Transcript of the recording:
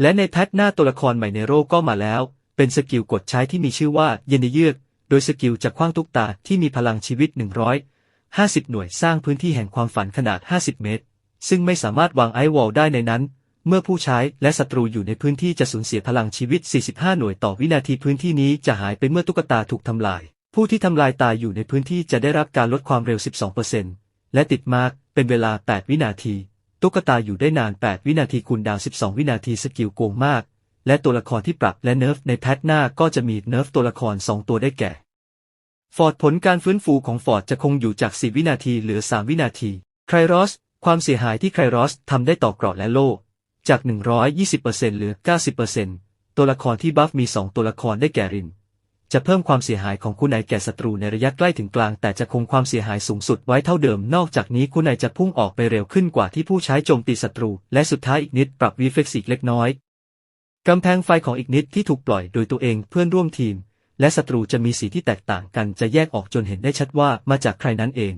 และในแพทหน้าตัวละครใหม่ในโรก็มาแล้ว เป็นสกิลกดใช้ที่มีชื่อว่าเยนเยือก โดยสกิลจะคว้างทุกตาที่มีพลังชีวิต 150 หน่วยสร้างพื้นที่แห่งความฝันขนาด 50 เมตร ซึ่งไม่สามารถวางไอวอลได้ในนั้น เมื่อผู้ใช้และศัตรูอยู่ในพื้นที่จะสูญเสียพลังชีวิต 45 หน่วยต่อวินาทีพื้นที่นี้จะหายไปเมื่อตุ๊กตาถูกทำลาย ผู้ที่ทำลายตายอยู่ในพื้นที่จะได้รับการลดความเร็ว 12%และติดมาร์กเป็นเวลา 8 วินาที ตุ๊กตาอยู่ได้นาน 8 วินาทีคูณดาว 12 วินาทีสกิลโกงมาก และตัวละครที่ปรับและเนิร์ฟในแพทหน้าก็จะมีเนิร์ฟตัวละคร 2 ตัวได้แก่ ฟอร์ดผลการฟื้นฟูของฟอร์ดจะคงอยู่จาก4วินาทีเหลือ 3 วินาทีไครรอสความเสียหายที่ไครรอสทำได้ต่อเกราะและโล่จาก 120%เหลือ 90%ตัวละครที่บัฟมี 2 ตัวละครได้แก่ริน จะเพิ่มความเสียหายของคุณนายแก่ศัตรูในระยะใกล้ถึงกลาง แต่จะคงความเสียหายสูงสุดไว้เท่าเดิม นอกจากนี้คุณนายจะพุ่งออกไปเร็วขึ้นกว่าที่ผู้ใช้โจมตีศัตรู และสุดท้ายอีกนิดปรับวีเฟกซิกเล็กน้อยกำแพงไฟของอีกนิดที่ถูกปล่อยโดยตัวเองเพื่อนร่วมทีม และศัตรูจะมีสีที่แตกต่างกันจะแยกออกจนเห็นได้ชัดว่ามาจากใครนั้นเอง